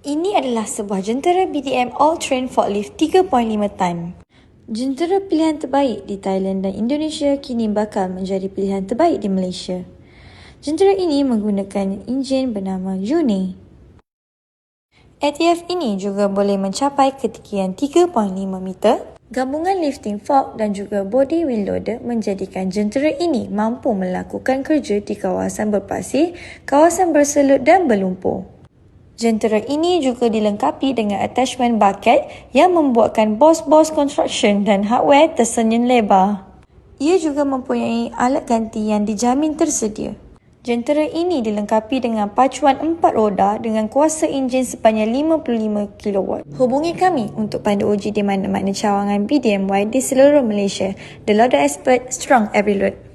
Ini adalah sebuah jentera BDM all-terrain forklift 3.5 ton. Jentera pilihan terbaik di Thailand dan Indonesia kini bakal menjadi pilihan terbaik di Malaysia. Jentera ini menggunakan enjin bernama Juni. ATF ini juga boleh mencapai ketinggian 3.5 meter. Gabungan lifting fork dan juga body wheel loader menjadikan jentera ini mampu melakukan kerja di kawasan berpasir, kawasan berselut dan berlumpur. Jentera ini juga dilengkapi dengan attachment bucket yang membuatkan bos-bos construction dan hardware tersenyum lebar. Ia juga mempunyai alat ganti yang dijamin tersedia. Jentera ini dilengkapi dengan pacuan empat roda dengan kuasa enjin sepanjang 55 kW. Hubungi kami untuk pandu uji di mana-mana cawangan BDMY di seluruh Malaysia. The Loader Expert, strong every load.